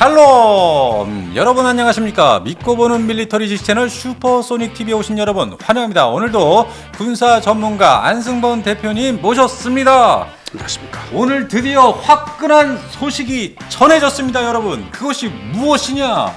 샬롬! 여러분 안녕하십니까? 믿고 보는 밀리터리 지식 채널 슈퍼소닉 TV에 오신 여러분 환영합니다. 오늘도 군사 전문가 안승범 대표님 모셨습니다. 안녕하십니까. 오늘 드디어 화끈한 소식이 전해졌습니다 여러분. 그것이 무엇이냐?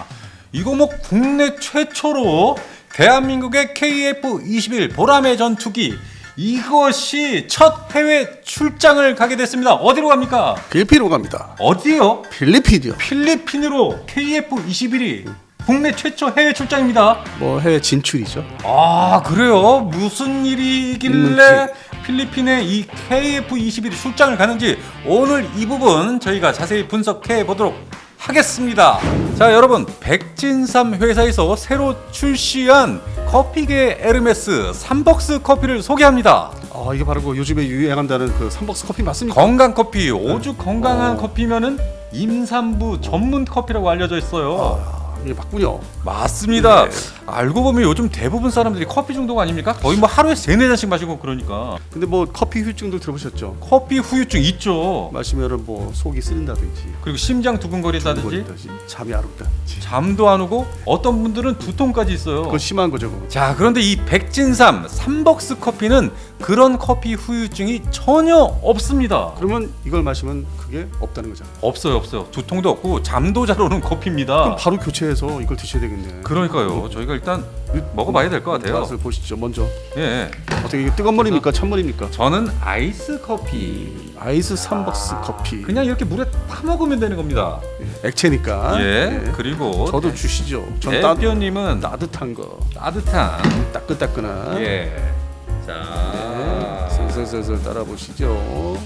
이거 뭐 국내 최초로 대한민국의 KF-21 보라매 전투기 이것이 첫 해외 출장을 가게 됐습니다 어디로 갑니까 필리핀으로 갑니다. 어디요? 필리핀이요. 필리핀으로 KF-21이 국내 최초 해외 출장입니다. 뭐 해외 진출이죠. 아 그래요? 무슨 일이길래 필리핀에 이 KF-21이 출장을 가는지 오늘 이 부분 저희가 자세히 분석해 보도록 하겠습니다. 자 여러분 백진삼 회사에서 새로 출시한 커피계 에르메스 삼벅스 커피를 소개합니다. 아 이게 바로 그 요즘에 유행한다는 그 삼박스 커피 맞습니까? 건강 커피 오죽 건강한 커피면은 임산부 전문 커피라고 알려져 있어요. 아 이게 맞군요. 맞습니다. 네. 알고 보면 요즘 대부분 사람들이 커피 중독 아닙니까? 거의 뭐 하루에 세네 잔씩 마시고 그러니까 근데 뭐 커피 후유증도 들어보셨죠? 커피 후유증 있죠. 마시면은 뭐 속이 쓰린다든지, 그리고 심장 두근거린다든지 두근거린다든지, 잠이 안 온다든지. 잠도 안 오고 어떤 분들은 두통까지 있어요. 그건 심한 거죠. 그거. 자 그런데 이 백진삼 삼벅스 커피는 그런 커피 후유증이 전혀 없습니다. 그러면 이걸 마시면 그게 없다는 거잖아. 없어요 없어요. 두통도 없고 잠도 잘 오는 커피입니다. 그럼 바로 교체해 서 이걸 드셔야 되겠네. 그러니까요. 저희가 일단 먹어봐야 될 것 같아요. 맛을 보시죠. 먼저 예. 어떻게 이게 뜨거운 물입니까? 찬 물입니까? 저는 아이스 커피. 아이스 삼박스 커피. 그냥 이렇게 물에 타 먹으면 되는 겁니다. 액체니까. 예. 예. 그리고 저도 주시죠. 전 따, 대표님은 따뜻한 거, 따뜻한 따끈따끈한. 예. 네, 자. 슬슬슬슬 따라 보시죠.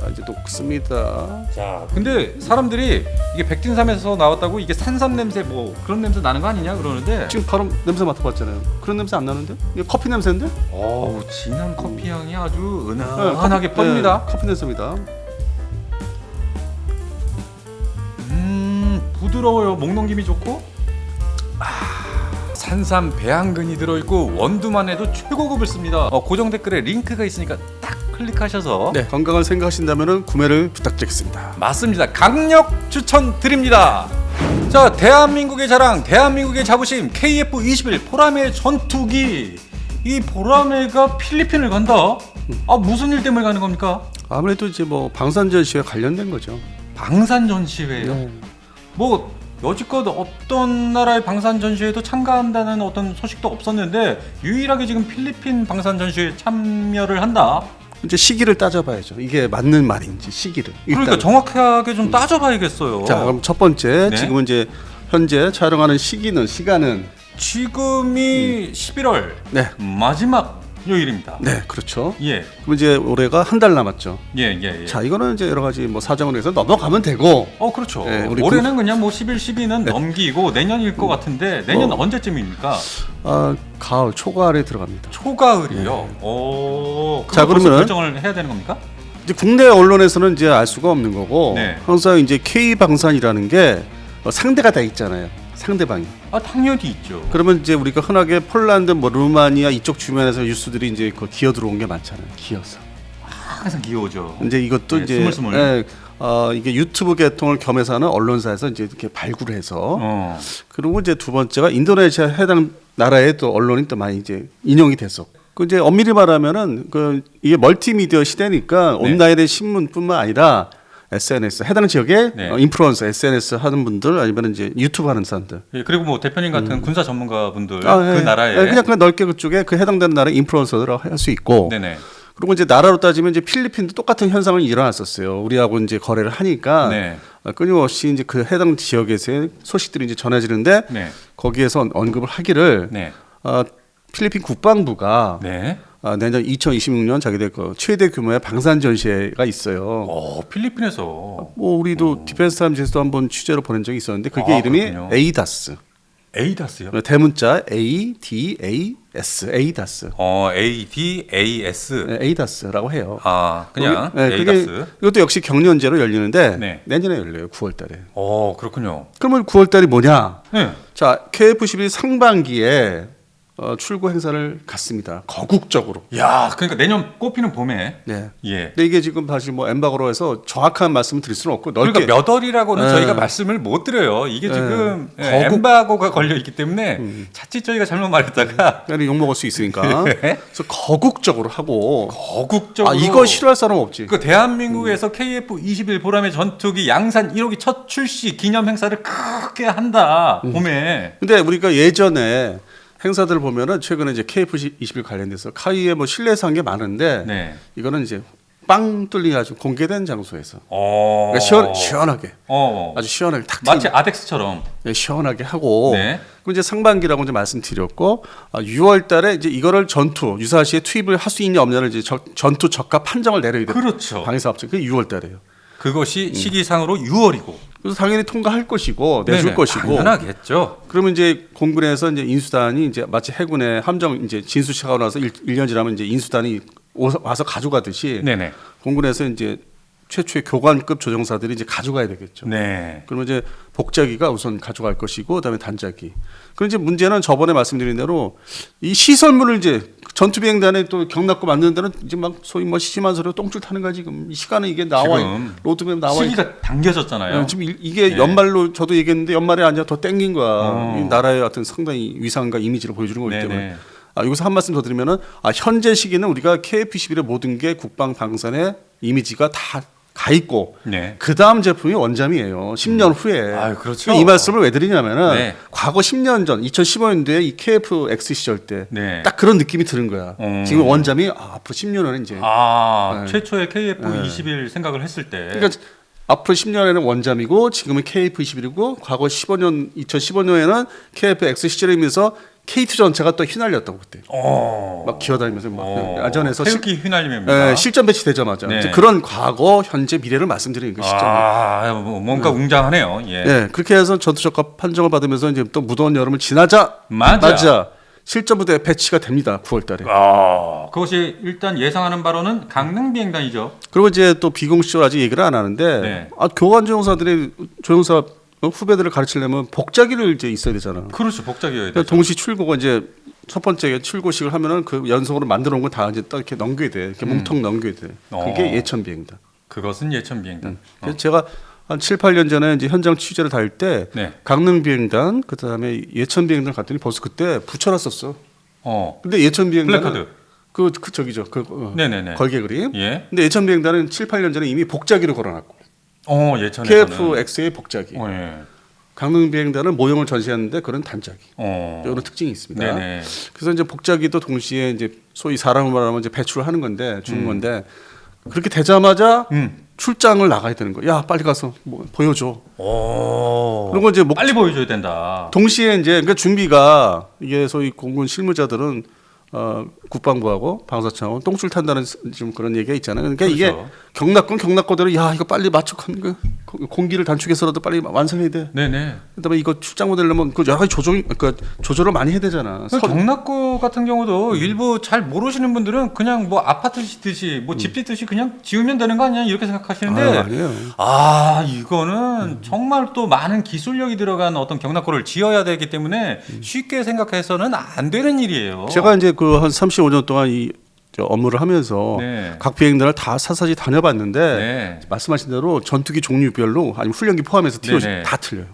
자 이제 녹습니다. 자. 근데 사람들이 이게 백진삼에서 나왔다고 이게 산삼 냄새 뭐 그런 냄새 나는 거 아니냐 그러는데 지금 바로 냄새 맡아봤잖아요. 그런 냄새 안 나는데? 이게 커피 냄새인데? 어우 진한 커피 향이 아주 네, 은은하게 커피- 퍼집니다. 네, 커피 냄새입니다. 음 부드러워요. 목 넘김이 좋고. 아, 산삼 배양근이 들어있고 원두만 해도 최고급을 씁니다. 어, 고정 댓글에 링크가 있으니까 딱 클릭하셔서 네, 건강을 생각하신다면 구매를 부탁드리겠습니다. 맞습니다. 강력 추천드립니다. 자, 대한민국의 자랑, 대한민국의 자부심 KF-21 보라매 전투기. 이 보라매가 필리핀을 간다. 아 무슨 일 때문에 가는 겁니까? 아무래도 이제 뭐 방산전시와 관련된 거죠. 방산 전시회요. 네. 뭐 여지껏 어떤 나라의 방산 전시회도 참가한다는 어떤 소식도 없었는데 유일하게 지금 필리핀 방산 전시회에 참여를 한다. 이제 시기를 따져봐야죠. 이게 맞는 말인지 시기를. 그러니까 일단. 정확하게 좀 따져봐야겠어요. 자 그럼 첫 번째 네. 지금은 이제 현재 촬영하는 시기는 시간은 지금이 11월 네, 마지막 요일입니다. 네 그렇죠. 예, 그럼 이제 올해가 한 달 남았죠. 예, 예, 예. 자 이거는 이제 여러 가지 뭐 사정으로 해서 넘어가면 되고 어, 그렇죠. 네, 우리 올해는 그 냥 뭐 11, 12는 넘기고 내년일 것 같은데 내년 어. 언제쯤입니까? 아, 가을 초가을에 들어갑니다. 초가을이요. 오, 자, 자, 그러면 그러면은- 결정을 해야 되는 겁니까? 이제 국내 언론에서는 이제 알 수가 없는 거고 네. 항상 이제 K 방산이라는 게 어, 상대가 다 있잖아요. 상대방이. 아, 당연히 있죠. 그러면 이제 우리가 흔하게 폴란드, 뭐 루마니아 이쪽 주변에서 뉴스들이 이제 그 기어 들어온 게 많잖아요. 기어서. 항상 귀여우죠. 이제 이것도 네, 이제 스물스물. 예, 어, 이게 유튜브 계통을 겸해서 하는 언론사에서 이제 이렇게 발굴해서 어. 그리고 이제 두 번째가 인도네시아 해당 나라의 또 언론이 또 많이 이제 인용이 됐었고. 그 이제 엄밀히 말하면은 그 이게 멀티미디어 시대니까 네. 온라인의 신문뿐만 아니라 SNS 해당 지역의 네. 어, 인플루언서 SNS 하는 분들 아니면 이제 유튜브 하는 사람들 예, 그리고 뭐 대표님 같은 군사 전문가분들 아, 그 예. 나라에 예, 그냥 그 넓게 그쪽에 그 해당되는 나라의 인플루언서들 할수 있고 네네. 그리고 이제 나라로 따지면 이제 필리핀도 똑같은 현상은 일어났었어요. 우리하고 이제 거래를 하니까 네. 어, 끊임없이 이제 그 해당 지역에서의 소식들이 이제 전해지는데 네. 거기에서 언급을 하기를 네. 어, 필리핀 국방부가 네. 아, 내년 2026년 자기들 그 최대 규모의 방산 전시회가 있어요. 어, 필리핀에서 뭐 우리도 디펜스 타임즈에서도 한번 취재로 보낸 적이 있었는데 그게 아, 이름이 그렇군요. 에이다스. 에이다스요? 대문자 A D A S 에이다스. 어, A D A S. 네, 에이다스라고 해요. 아, 그냥 네, 에이다스. 이것도 역시 경년제로 열리는데 네. 내년에 열려요. 9월 달에. 어, 그렇군요. 그러면 9월 달이 뭐냐? 네. 자 KF11 상반기에 어, 출고 행사를 갔습니다. 거국적으로. 야, 그러니까 내년 꽃피는 봄에 네. 예. 근데 이게 지금 사실 뭐 엠바고로 해서 정확한 말씀을 드릴 수는 없고 넓게 그러니까 몇 월이라고는 네. 저희가 말씀을 못 드려요. 이게 네. 지금 예, 거국- 음. 엠바고가 걸려 있기 때문에 자칫 저희가 잘못 말했다가 그냥 욕 먹을 수 있으니까. 네. 그래서 거국적으로 하고 거국적으로 아 이거 싫어할 사람 없지. 그 대한민국에서 KF21 보람의 전투기 양산 1호기 첫 출시 기념 행사를 크게 한다 음. 봄에 근데 우리가 예전에 행사들 을 보면은 최근에 이제 KF21 관련돼서 카이에 뭐한게 많은데 네. 이거는 이제 빵 뚫린 아주 공개된 장소에서 어. 그러니까 시원 시원하게 어. 아주 시원하게 탁 마치 아덱스처럼 네, 시원하게 하고 네. 그리고 이제 상반기라고 이제 말씀드렸고 아, 6월달에 이제 이거를 전투 유사시에 투입을 할 수 있냐 없냐를 이제 저- 전투 적합 판정을 내려야 돼. 그렇죠. 방위사업체 그게 6월달에요. 그것이 시기상으로 6월이고 그래서 당연히 통과할 것이고 내줄 것이고 당연하겠죠. 그러면 이제 공군에서 이제 인수단이 이제 마치 해군의 함정 이제 진수식하고 나서 1, 년 지나면 이제 인수단이 와서 가져가듯이 네네. 공군에서 이제 최초의 교관급 조종사들이 이제 가져가야 되겠죠. 네. 그러면 이제 복자기가 우선 가져갈 것이고 그다음에 단자기. 그럼 이제 문제는 저번에 말씀드린 대로 이 시설물을 이제 전투 비행단에 또 경납고 만드는 데는 이제 막 소위 뭐 시시만 소리로 똥줄 타는 거야 지금 이 시간은 이게 나와 로드맵 나와 있- 시기가 당겨졌잖아요. 네, 지금 이- 이게 네. 연말로 저도 얘기했는데 연말에 아니라 더 땡긴 거야. 어. 이 나라의 어떤 상당히 위상과 이미지를 보여주는 거기 네네. 때문에. 아, 여기서 한 말씀 더 드리면은 아, 현재 시기는 우리가 KF11의 모든 게 국방 방산의 이미지가 다 가 있고 네. 그 다음 제품이 원잠이에요. 10년 후에. 아유, 그렇죠. 이 말씀을 왜 드리냐면은 네. 과거 10년 전 2015년도에 이 KFX 시절 때딱 네. 그런 느낌이 드는 거야. 음. 지금 원잠이 아, 앞으로 10년은 이제 아, 네. 최초의 KF21 생각을 했을 때 그러니까 앞으로 10년에는 원잠이고 지금은 KF21이고 과거 15년 2015년에는 KFX 시절이면서 K2 전체가 또 휘날렸다고 그때 어. 막 기어다니면서 막 어. 야전에서 실, 태극기 휘날림입니다. 예, 실전 배치 되자마자 네. 이제 그런 과거 현재 미래를 말씀드리는 그 시점. 아, 뭐 뭔가 웅장하네요. 예. 예, 그렇게 해서 전투 적합 판정을 받으면서 이제 또 무더운 여름을 지나자 맞아. 실전 부대 배치가 됩니다. 9월달에. 아, 그것이 일단 예상하는 바로는 강릉 비행단이죠. 그리고 이제 또 비공식적으로 아직 얘기를 안 하는데 네. 아, 교관 조종사들이 조종사 어, 후배들을 가르치려면 복자기를 이제 있어야 되잖아. 그렇죠. 복작이어야 그러니까 되죠. 동시 출고가 이제 첫 번째 출고식을 하면은 그 연속으로 만들어 놓은 건다 이제 딱 이렇게 넘겨야 돼. 이렇게 뭉텅 넘겨야 돼. 그게 어. 예천 비행이다. 그것은 예천 비행단. 그래서 제가 한 7, 8년 전에 이제 현장 취재를 다닐 때 네. 강릉 비행단 그다음에 예천 비행단 갔더니 벌써 그때 붙여놨었어. 어. 근데 예천 비행단 플래카드. 그, 그 저기죠. 그 어, 네네네. 걸개 그림. 예. 근데 예천 비행단은 7, 8년 전에 이미 복자기로 걸어놨고 어, 예천에서는. KFX의 복자기. 어, 예. 강릉 비행단은 모형을 전시하는데 그런 단자기. 어. 이런 특징이 있습니다. 네네. 그래서 이제 복자기도 동시에 이제 소위 사람을 말하면 이제 배출을 하는 건데 주는 건데 그렇게 되자마자 음. 출장을 나가야 되는 거야. 야 빨리 가서 뭐 보여줘. 오. 그리고 이제 목 빨리 보여줘야 된다. 동시에 이제 그러니까 준비가 이게 소위 공군 실무자들은 어, 국방부하고 방사청하고 똥줄 탄다는 스- 지금 그런 얘기가 있잖아요. 그러니까 이게 그렇죠. 경락군 경락고대로 야 이거 빨리 맞춰 그 공기를 단축해서라도 빨리 완성해야 돼. 네네. 그다음에 이거 출장 모델려면 그 여러 가지 조정 그 조절을 많이 해야 되잖아. 그 서- 경락고 같은 경우도 일부 잘 모르시는 분들은 그냥 뭐 아파트 짓듯이 뭐집 짓듯이 그냥 지으면 되는 거 아니야 이렇게 생각하시는데 아니에요. 아 이거는 정말 또 많은 기술력이 들어간 어떤 경락고를 지어야 되기 때문에 쉽게 생각해서는 안 되는 일이에요. 제가 이제 그 한 35년 동안 이저 업무를 하면서 네. 각 비행단을 다 사사지 다녀봤는데 네. 말씀하신 대로 전투기 종류별로 아니면 훈련기 포함해서 TOC 네네. 다 틀려요.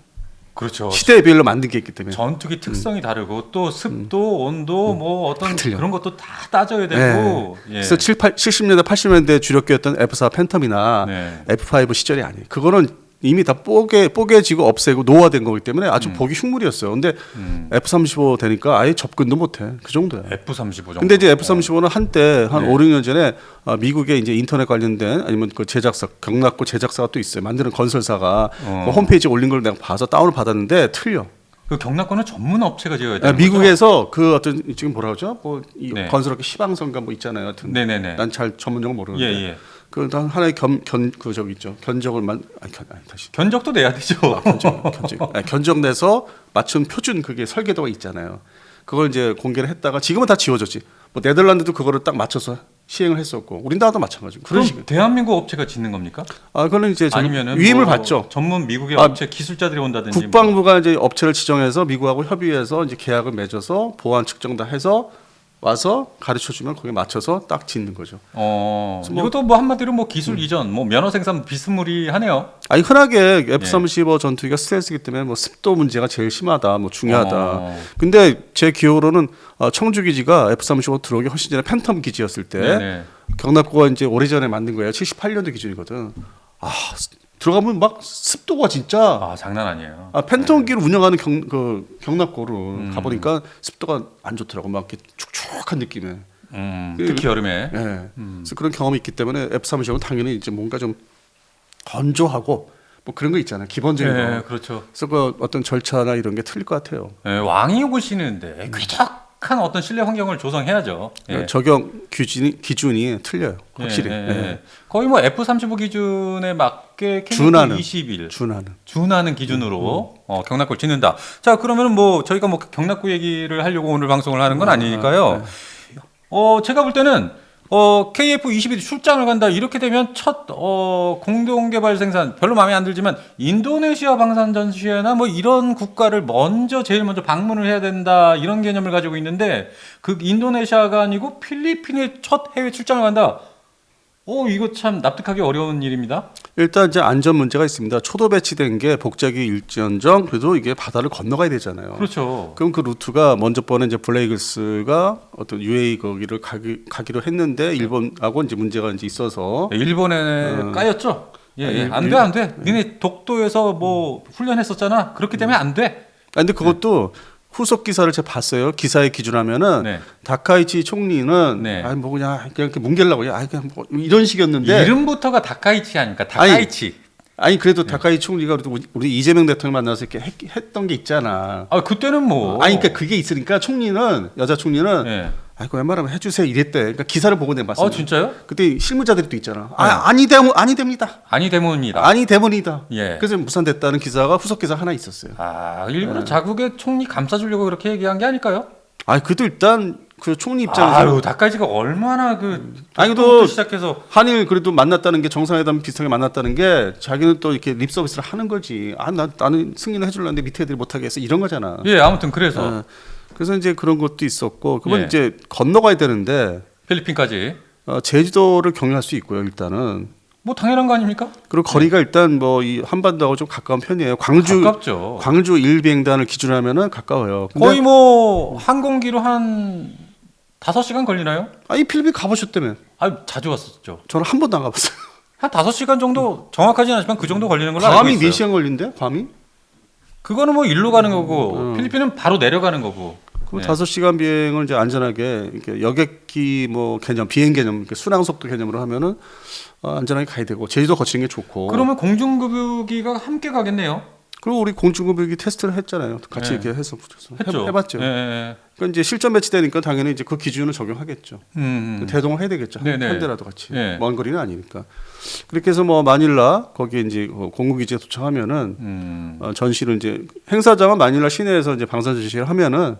그렇죠. 시대별로 만든 게 있기 때문에. 전투기 특성이 다르고 또 습도, 온도 뭐 어떤. 그런 것도 다 따져야 되고. 예. 그래서 7, 8, 70년대, 80년대 주력기였던 F4 팬텀이나 네. F5 시절이 아니에요. 그거는 이미 다 뽀개 뽀개지고 없애고 노화된 거기 때문에 아주 보기 흉물이었어요. 근데 음. F35 되니까 아예 접근도 못 해. 그 정도야. F35 정도. 근데 이제 F35는 한때 한 네. 5, 6년 전에 어, 미국의 이제 인터넷 관련된 아니면 그 제작사 경락고 제작사가 또 있어요. 만드는 건설사가 어. 그 홈페이지 올린 걸 내가 봐서 다운을 받았는데 틀려. 그 경락고는 전문 업체가 지어야 아, 되는 미국에서 그 어떤 지금 뭐라 그러죠? 뭐이 네. 건설업계 시방선가 뭐 있잖아요. 하여튼 네네네. 난 잘 전문 용어 모르는데. 예, 예. 그 하나의 견 견 그 저기 있죠. 견적을 만 아니, 견, 아니 다시 견적도 내야 되죠. 견적 견적 아니, 견적 내서 맞춘 표준 그게 설계도가 있잖아요. 그걸 이제 공개를 했다가 지금은 다 지워졌지. 뭐 네덜란드도 그거를 딱 맞춰서 시행을 했었고 우리나라도 마찬가지고 그런 그럼 식. 대한민국 업체가 짓는 겁니까? 아 그거는 이제 저희 아니면은 위임을 뭐 받죠. 전문 미국의 아, 업체 기술자들이 온다든지 뭐. 국방부가 이제 업체를 지정해서 미국하고 협의해서 이제 계약을 맺어서 보안 측정 다 해서 와서 가르쳐 주면 거기에 맞춰서 딱 짓는 거죠. 어, 뭐- 이것도 뭐 한마디로 뭐 기술 이전, 뭐 면허 생산 비스무리하네요. 아니 흔하게 예. F-35 전투기가 스텔스기 때문에 뭐 습도 문제가 제일 심하다, 뭐 중요하다. 어. 근데 제 기호로는 어, 청주 기지가 F-35 들어오기 훨씬 전에 팬텀 기지였을 때 네네. 경납고가 이제 오래전에 만든 거예요. 78년도 기준이거든. 아 스- 들어가면 막 습도가 진짜 아 장난 아니에요. 아, 팬텀기를 운영하는 경, 그 경납고를 음. 가보니까 습도가 안 좋더라고. 막 이렇게 축축한 느낌에. 음, 그- 특히 여름에. 예. 그래서 그런 경험이 있기 때문에 F-35는 당연히 이제 뭔가 좀 건조하고 뭐 그런 거 있잖아요. 기본적인 네, 거. 그렇죠. 그래서 그 어떤 절차나 이런 게 틀릴 것 같아요. 예, 왕이 오시는데 쾌적한 어떤 실내 환경을 조성해야죠. 예. 적용 기준이, 기준이 틀려요. 확실히. 예, 예, 예. 예. 거의 뭐 F-35 기준에 맞게 준하는. 21 준하는. 준하는 기준으로 어, 경납고를 짓는다. 자 그러면 뭐 저희가 뭐 경납고 얘기를 하려고 오늘 방송을 하는 건 아니니까요. 어 제가 볼 때는 어 KF-21 출장을 간다 이렇게 되면 첫 어, 공동개발 생산 별로 마음에 안 들지만 인도네시아 방산 전시회나 뭐 이런 국가를 먼저 제일 먼저 방문을 해야 된다 이런 개념을 가지고 있는데 그 인도네시아가 아니고 필리핀에 첫 해외 출장을 간다. 어 이거 참 납득하기 어려운 일입니다. 일단 이제 안전 문제가 있습니다. 초도 배치된 게 복작이 일지언정 그래도 이게 바다를 건너가야 되잖아요. 그렇죠. 그럼 그 루트가 먼저 번에 이제 블레이글스가 어떤 UAE 거기를 가기, 가기로 했는데 일본하고 이제 문제가 이제 있어서 일본에 어. 까였죠. 예, 예. 아니, 안 돼, 안 돼. 니네 독도에서 뭐 훈련했었잖아. 그렇기 때문에 안 돼. 아 근데 그것도 후속 기사를 제가 봤어요. 기사에 기준하면 네. 다카이치 총리는 네. 아니 뭐 그냥 그냥 이렇게 뭉개려고 아 그냥 뭐 이런 식이었는데 이름부터가 다카이치 아닙니까? 다카이치. 아니 그래도 네. 다카이치 총리가 우리- 우리 이재명 대통령 만나서 이렇게 했, 했던 게 있잖아. 아, 그때는 뭐. 아니 그러니까 그게 있으니까 총리는 여자 총리는 예. 아이고 웬만하면 해주세요 이랬대. 그러니까 기사를 보고 내가 봤어요. 아, 진짜요? 그때 실무자들이 또 있잖아. 네. 아 아니 대 아니 됩니다. 아니 대문입니다. 아니 대문이다. 예. 그래서 무산됐다는 기사가 후속 기사 하나 있었어요. 아, 일부러 네. 자국의 총리 감싸주려고 그렇게 얘기한 게 아닐까요? 아 그래도 일단 그 총리 입장에서 아유, 다카이치가 얼마나 그. 아니, 그래도- 시작해서. 한일 그래도 만났다는 게 정상회담 비슷하게 만났다는 게 자기는 또 이렇게 립 서비스를 하는 거지. 아 나 나는 승인을 해줄라는데 밑에 애들이 못하게 해서 이런 거잖아. 예, 아무튼 그래서. 어, 그래서 이제 그런 것도 있었고 그건 예. 이제 건너가야 되는데 필리핀까지. 어, 제주도를 경유할 수 있고요 일단은. 뭐 당연한 거 아닙니까? 그리고 거리가 일단 뭐 이 한반도하고 좀 가까운 편이에요. 광주 가깝죠. 광주 일비행단을 기준하면은 가까워요. 거의 뭐 항공기로 한 5시간 걸리나요? 아니 필리핀 가보셨다며? 아, 자주 왔었죠. 저는 한 번도 안 가봤어요. 한 5시간 정도 정확하지는 않지만 그 정도 걸리는 걸로 알고 괌이 있어요. 몇 시간 걸린대? 괌이? 그거는 뭐 일로 가는 거고 음. 필리핀은 바로 내려가는 거고. 그럼 네. 다섯 시간 비행을 이제 안전하게 이렇게 여객기 뭐 개념, 비행 개념, 이렇게 순항 속도 개념으로 하면은 어, 안전하게 가야 되고 제주도 거치는 게 좋고. 그러면 공중급유기가 함께 가겠네요. 그리고 우리 공중급유기 테스트를 했잖아요. 같이 네. 이렇게 해서 했죠. 해, 해봤죠. 예, 예. 그러니까 이제 실전 배치되니까 당연히 이제 그 기준을 적용하겠죠. 음, 음. 대동을 해야 되겠죠. 네네. 한 대라도 같이. 네. 먼 거리는 아니니까. 그렇게 해서 뭐 마닐라 거기에 이제 어, 공군기지에 도착하면은 음. 어, 전시를 이제 행사장은 마닐라 시내에서 이제 방산 전시를 하면은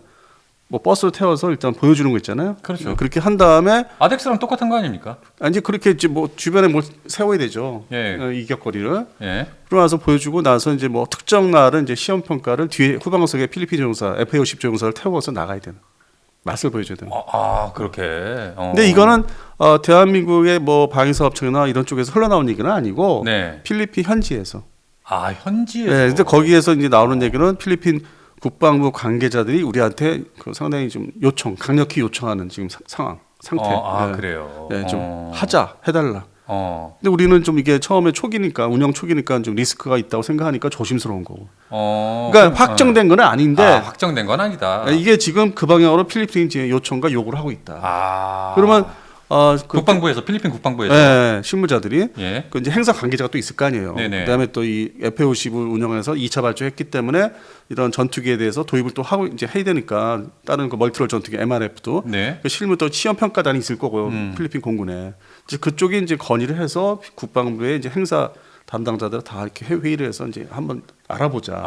뭐 버스로 태워서 일단 보여주는 거 있잖아요. 그렇죠. 그렇게 한 다음에 아덱스랑 똑같은 거 아닙니까? 아, 이제 그렇게 이제 뭐 주변에 뭘 세워야 되죠. 예. 어, 이격거리를. 예. 그러고 나서 보여주고 나서 이제 뭐 특정 날은 이제 시험 평가를 뒤에 후방석에 필리핀 조종사 FA50 조종사를 태워서 나가야 되는 맛을 보여줘야 되는. 아, 아, 그렇게. 어. 근데 이거는 어, 대한민국의 뭐 방위사업청이나 이런 쪽에서 흘러나온 얘기는 아니고 네. 필리핀 현지에서. 아, 현지에서. 네, 근데 거기에서 이제 나오는 얘기는 필리핀 국방부 관계자들이 우리한테 그 상당히 좀 요청, 강력히 요청하는 지금 사- 상황, 상태. 어, 아, 네. 그래요. 네, 좀 어. 하자, 해달라. 어. 근데 우리는 좀 이게 처음에 초기니까 운영 초기니까 좀 리스크가 있다고 생각하니까 조심스러운 거고. 어. 그러니까 확정된 건 아닌데 아, 확정된 건 아니다. 이게 지금 그 방향으로 필리핀이 이제 요청과 요구를 하고 있다. 아. 그러면 어, 그 국방부에서 필리핀 국방부에서 예, 실무자들이 예. 그 이제 행사 관계자가 또 있을 거 아니에요. 네네. 그다음에 또 이 F-50을 운영해서 2차 발주했기 때문에 이런 전투기에 대해서 도입을 또 하고 이제 해야 되니까 다른 그 멀티롤 전투기 MRF도 네. 그 실무 또 시험 평가단이 있을 거고요. 음. 필리핀 공군에. 이제 그쪽이 이제 건의를 해서 국방부에 이제 행사 담당자들 다 이렇게 회의를 해서 이제 한번 알아보자. 아,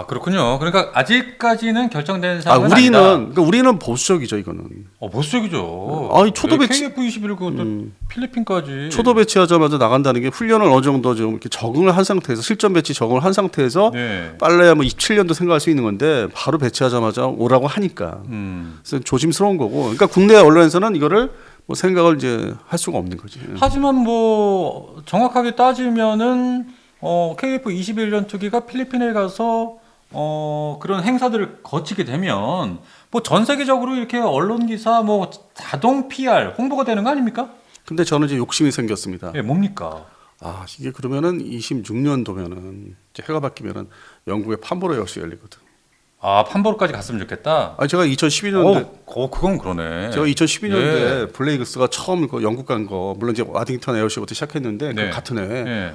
아 그렇군요. 그러니까 아직까지는 결정된 상황은 우리는 아니다. 그러니까 우리는 보수적이죠 이거는. 어, 보수적이죠. 아니, 초도 배치- KF21 그것도 음. 필리핀까지. 초도 배치하자마자 나간다는 게 훈련을 어느 정도 좀 이렇게 적응을 한 상태에서 실전 배치 적응을 한 상태에서 네. 빨라야 뭐 27년도 생각할 수 있는 건데 바로 배치하자마자 오라고 하니까 음. 그래서 조심스러운 거고. 그러니까 국내 언론에서는 이거를 뭐 생각을 이제 할 수가 없는 거지. 하지만 뭐 정확하게 따지면은 어, KF21 전투기가 필리핀에 가서 어, 그런 행사들을 거치게 되면 뭐 전 세계적으로 이렇게 언론 기사 뭐 자동 PR 홍보가 되는 거 아닙니까? 근데 저는 이제 욕심이 생겼습니다. 예, 뭡니까? 아 이게 그러면은 26년도면은 이제 해가 바뀌면은 영국의 판보로 역시 열리거든. 아 판보로까지 갔으면 좋겠다. 아 제가 2012년도에 어, 어, 그건 그러네. 제가 2012년도에 예. 블레이그스가 처음 그 영국 간 거 물론 이제 와딩턴 에어쇼부터 시작했는데 네. 그 같은 해. 예.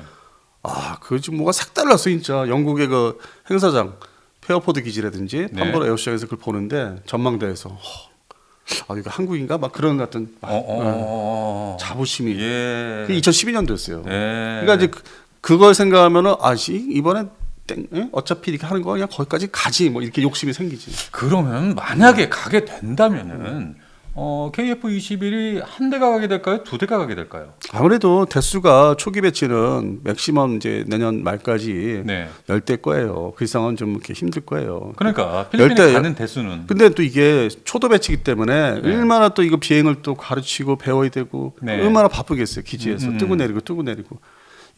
아, 그 지금 뭐가 싹 달랐어 진짜. 영국의 그 행사장 페어포드 기지라든지 네. 판보로 에어쇼에서 그걸 보는데 전망대에서 허, 아 이거 한국인가 막 그런 같은 어, 어, 어, 어. 자부심이. 예. 그게 2012년도였어요. 네. 그러니까 이제 그, 그걸 생각하면은 아씨 이번엔 땡 에? 어차피 이렇게 하는 거 그냥 거기까지 가지 뭐 이렇게 욕심이 생기지. 그러면 만약에 가게 된다면은 어, KF21이 한 대가 가게 될까요? 두 대가 가게 될까요? 아무래도 대수가 초기 배치는 맥시멈 이제 내년 말까지 네. 열대 거예요. 그 이상은 좀 이렇게 힘들 거예요. 그러니까 필리핀에 열대- 가는 대수는 근데 또 이게 초도 배치기 때문에 네. 얼마나 또 이거 비행을 또 가르치고 배워야 되고 네. 얼마나 바쁘겠어요 기지에서 음, 음. 뜨고 내리고 뜨고 내리고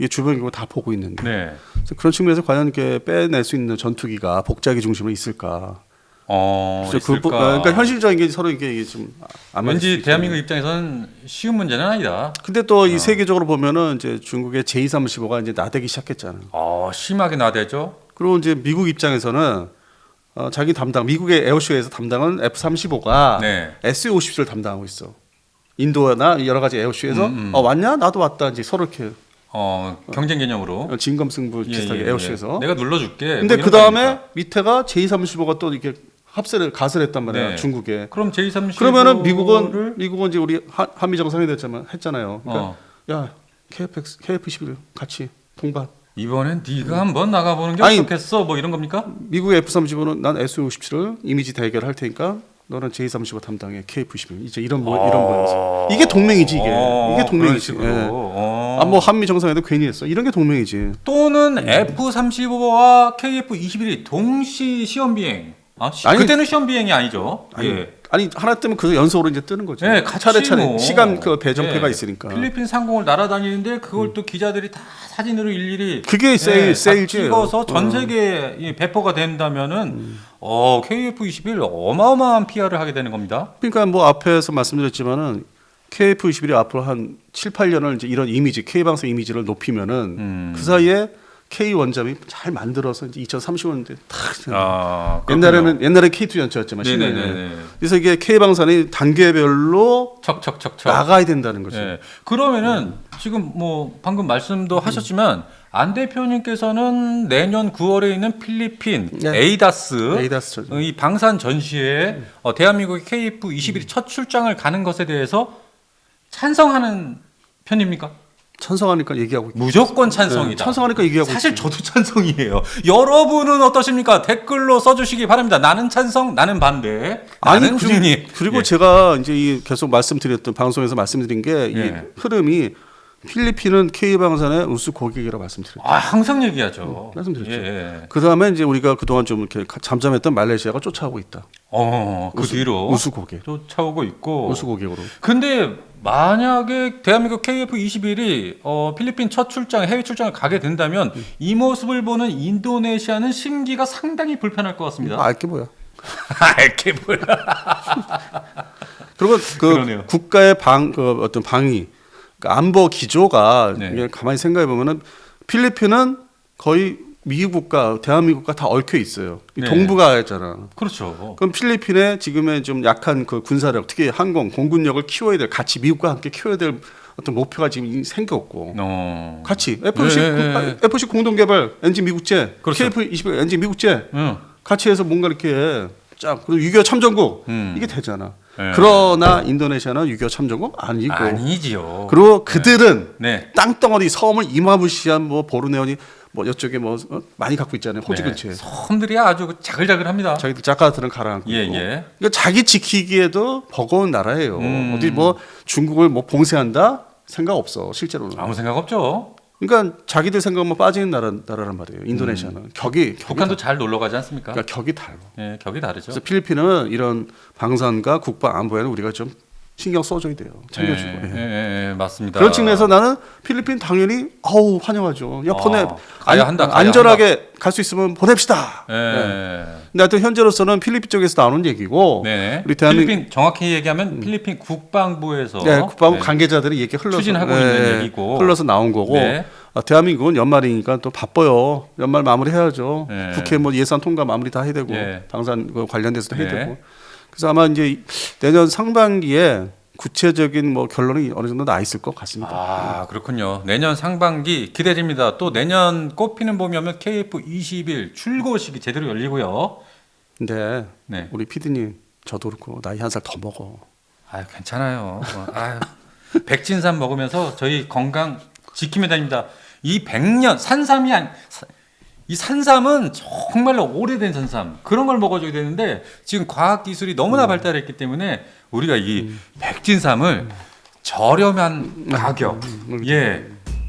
이게 주변 이거 다 보고 있는데 네. 그래서 그런 측면에서 과연 이렇게 빼낼 수 있는 전투기가 복자기 중심으로 있을까? 어, 있을까? 그러니까 현실적인 게 서로 이게, 이게 좀안 왠지. 대한민국 입장에서는 쉬운 문제는 아니다. 근데 또 어. 이 세계적으로 보면은 이제 중국의 J35가 이제 나대기 시작했잖아. 어, 심하게 나대죠. 그리고 이제 미국 입장에서는 어, 자기 담당 미국의 에어쇼에서 담당은 F35가 네. SU-57을 담당하고 있어. 인도나 여러 가지 에어쇼에서 음, 음. 어 왔냐 나도 왔다 이제 서로 이렇게 어, 경쟁 개념으로. 진검 승부 예, 비슷하게 예, 에어쇼에서. 예. 내가 눌러줄게. 근데 뭐 그 다음에? 밑에가 J35가 또 이렇게 합세를 가설 했단 말이야 네. 중국에. 그럼 J30 그러면은 미국은 미국은 이제 우리 한- 한미 정상회담 했잖아 했잖아요. 그러니까 어. 야 KF KF11 같이 동반. 이번엔 네가 한번 나가보는 게 아니, 어떻겠어? 뭐 이런 겁니까? 미국의 F35는 난 SU-57을 이미지 대결할 테니까 너는 J35 담당해 KF-11 이제 이런 뭐 이런 거였어. 이게 동맹이지 이게 어, 이게 동맹이지. 그런 식으로. 예. 어. 아뭐 한미 정상회담 괜히 했어. 이런 게 동맹이지. 또는 F-35와 KF-21이 동시 시험 비행. 아, 시, 아니, 그때는 시험 비행이 아니죠. 아니, 예. 아니 하나 뜨면 그 연속으로 이제 뜨는 거지. 예, 같이 차례차례 뭐. 시간 그 배정표가 예, 있으니까. 음. 필리핀 상공을 날아다니는데 그걸 또 기자들이 다 사진으로 일일이 그게 세일 예. 다 찍어서 전 어. 세계에 이 배포가 된다면은 어, KF-21 어마어마한 PR을 하게 되는 겁니다. 그러니까 뭐 앞에서 말씀드렸지만은 KF-21이 앞으로 한 7, 8년을 이제 이런 이미지 K 방송 이미지를 높이면은 음. 그 사이에 K 원점이 잘 만들어서 이제 2030년대 탁 아, 옛날에는 옛날에 K2 연차였지만. 네네네. 그래서 이게 K 방산이 단계별로 척척척척. 나가야 된다는 거죠. 예. 그러면은 지금 뭐 방금 말씀도 하셨지만 안 대표님께서는 내년 9월에 있는 필리핀 네. 에이다스 어, 이 방산 전시에 어, 대한민국의 KF-21이 첫 출장을 가는 것에 대해서 찬성하는 편입니까? 찬성하니까 얘기하고 있- 무조건 네, 찬성이다. 찬성하니까 얘기하고 사실 있지. 저도 찬성이에요. 여러분은 어떠십니까? 댓글로 써주시기 바랍니다. 나는 찬성, 나는 반대. 나는 아니 중립. 그리고, 예. 제가 이제 이 계속 말씀드렸던 방송에서 말씀드린 게이 예. 흐름이 필리핀은 K 방산의 우수 고객이라고 말씀드렸죠. 아 항상 얘기하죠. 음, 말씀드렸죠. 예, 예. 그 다음에 이제 우리가 그동안 좀 이렇게 가- 잠잠했던 말레이시아가 쫓아오고 있다. 어, 그 우수- 뒤로 우수 고객, 쫓아오고 있고. 우수 고객으로. 근데 만약에 대한민국 KF21이 어, 필리핀 첫 출장, 해외 출장을 가게 된다면 음. 이 모습을 보는 인도네시아는 심기가 상당히 불편할 것 같습니다. 알게 뭐야. 알게 뭐야. 그리고 그 그러네요. 국가의 방, 그 어떤 방위, 그 안보 기조가 네. 가만히 생각해 보면은 필리핀은 거의 미국과 대한민국과 다 얽혀 있어요. 이 네. 동북아였잖아. 그렇죠. 그럼 필리핀의 지금의 좀 약한 그 군사력, 특히 항공, 공군력을 키워야 될, 같이 미국과 함께 키워야 될 어떤 목표가 지금 생겼고, 어. 같이 F-10, 네, 네, 네. F-10 공동 개발 엔진 미국제, 그렇죠. KF-21 엔진 미국제 응. 같이 해서 뭔가 이렇게 쫙 그리고 6.25 참전국 음. 이게 되잖아. 네. 그러나 인도네시아는 6.25 참전국 아니고 아니지요. 그리고 그들은 네. 땅덩어리 섬을 이마무시한 뭐 보르네오니 뭐 이쪽에 뭐 어? 많이 갖고 있잖아요. 호지 네. 근처에. 섬들이 아주 자글자글합니다. 자기들 작가들은 가라앉고 예. 예. 그러니까 자기 지키기에도 버거운 나라예요. 음. 어디 뭐 중국을 뭐 봉쇄한다 생각 없어 실제로는. 아무 생각 없죠. 그러니까 자기들 생각만 빠지는 나라 나라란 말이에요. 인도네시아는 격이 격이 음. 북한도 잘 놀러 가지 않습니까? 그러니까 격이 달라. 예, 격이 다르죠. 그래서 필리핀은 이런 방산과 국방 안보에는 우리가 좀 신경 써줘야 돼요. 챙겨주고. 예, 예. 예, 예, 맞습니다. 그런 측면에서 나는 필리핀 당연히 아우 환영하죠. 야 보내 어, 가야 한다, 가야 안전하게 갈 수 있으면 보냅시다. 예. 네. 근데 하여튼 현재로서는 필리핀 쪽에서 나오는 얘기고 네. 우리 대한민국 필리핀 정확히 얘기하면 필리핀 국방부에서 네, 국방부 네. 관계자들이 얘기 흘러서 추진하고 있는 얘기고. 흘러서 나온 거고 네. 아, 대한민국은 연말이니까 또 바빠요. 연말 마무리 해야죠. 네. 국회 뭐 예산 통과 마무리 다 해야 되고 네. 방산 그 관련돼서도 해야 네. 되고. 그래서 아마 이제 이- 내년 상반기에 구체적인 뭐 결론이 어느 정도 나 있을 것 같습니다. 아 그렇군요. 내년 상반기 기대됩니다. 또 내년 꽃피는 봄이 오면 KF21 출고식이 제대로 열리고요. 근데 네. 우리 피디님 저도 그렇고 나이 한 살 더 먹어. 아 괜찮아요. 아 백진산 먹으면서 저희 건강 지키며 다닙니다. 이 백년 산삼이 사- 이 산삼은 정말로 오래된 산삼. 그런 걸 먹어줘야 되는데 지금 과학 기술이 너무나 발달했기 때문에 우리가 이 백진삼을 저렴한 가격 예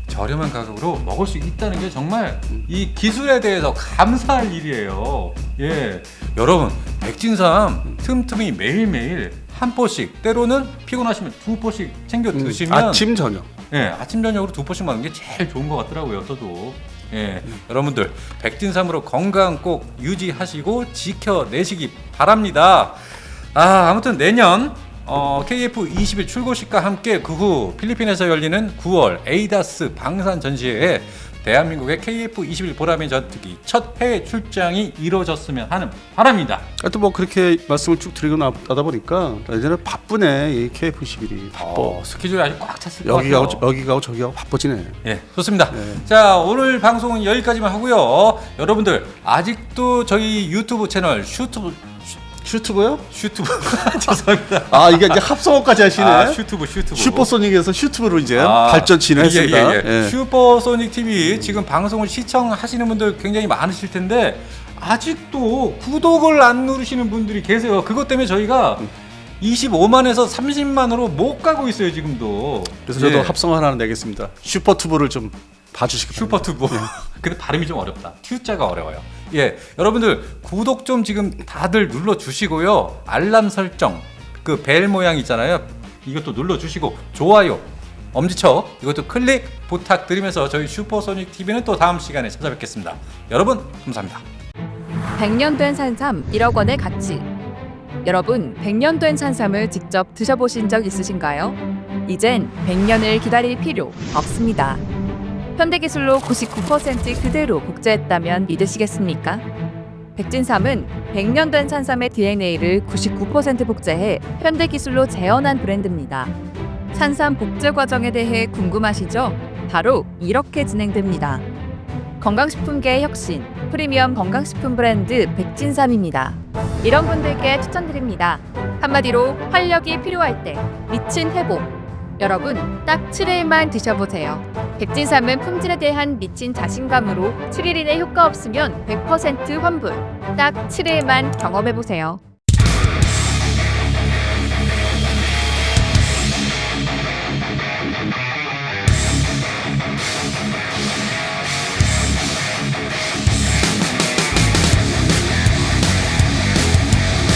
저렴한 가격으로 먹을 수 있다는 게 정말 이 기술에 대해서 감사할 일이에요. 예 여러분 백진삼 틈틈이 매일매일 한 포씩 때로는 피곤하시면 두 포씩 챙겨 드시면 아침 저녁. 예, 아침 저녁으로 두 포씩 먹는 게 제일 좋은 것 같더라고요. 저도. 예, 여러분들 백진삼으로 건강 꼭 유지하시고 지켜내시기 바랍니다. 아, 아무튼 내년 어, KF21 출고식과 함께 그 후 필리핀에서 열리는 9월 에이다스 방산 전시회에 대한민국의 KF21 보람의 전투기 첫 해외 출장이 이루어졌으면 하는 바람입니다. 하여튼 뭐 그렇게 말씀을 쭉 드리고 나- 나다 보니까 이제는 바쁘네 이 KF11이 바빠. 어, 스케줄이 아주 꽉 찼을 것 여기 같아요. 가고 여기 가고 저기 가고 바빠지네. 예, 좋습니다. 네. 자, 오늘 방송은 여기까지만 하고요. 여러분들 아직도 저희 유튜브 채널 슈튜브 슈튜브요? 슈튜브 죄송합니다. 아 이게 이제 합성어까지 하시네. 아, 슈튜브 슈튜브. 슈퍼소닉에서 슈튜브로 이제 아, 발전 진행했습니다. 예, 예, 예. 슈퍼소닉 TV 지금 방송을 시청하시는 분들 굉장히 많으실 텐데 아직도 구독을 안 누르시는 분들이 계세요. 그것 때문에 저희가 25만에서 30만으로 못 가고 있어요 지금도. 그래서 저도 예. 합성 하나 내겠습니다. 슈퍼투브를 좀 봐주시기 바랍니다. 슈퍼투브. 근데 발음이 좀 어렵다. Q자가 어려워요. 예, 여러분들 구독 좀 지금 다들 눌러 주시고요. 알람 설정 그 벨 모양 있잖아요. 이것도 눌러 주시고 좋아요. 엄지척 이것도 클릭 부탁드리면서 저희 슈퍼소닉 TV는 또 다음 시간에 찾아뵙겠습니다. 여러분 감사합니다. 100년 된 산삼 1억 원의 가치. 여러분, 100년 된 산삼을 직접 드셔보신 적 있으신가요? 이젠 100년을 기다릴 필요 없습니다. 현대기술로 99% 그대로 복제했다면 믿으시겠습니까? 백진삼은 100년 된 산삼의 DNA를 99% 복제해 현대기술로 재현한 브랜드입니다. 산삼 복제 과정에 대해 궁금하시죠? 바로 이렇게 진행됩니다. 건강식품계의 혁신, 프리미엄 건강식품 브랜드 백진삼입니다. 이런 분들께 추천드립니다. 한마디로 활력이 필요할 때 미친 회복. 여러분, 딱 7일만 드셔보세요. 백진삼은 품질에 대한 미친 자신감으로 7일 이내 효과 없으면 100% 환불. 딱 7일만 경험해보세요.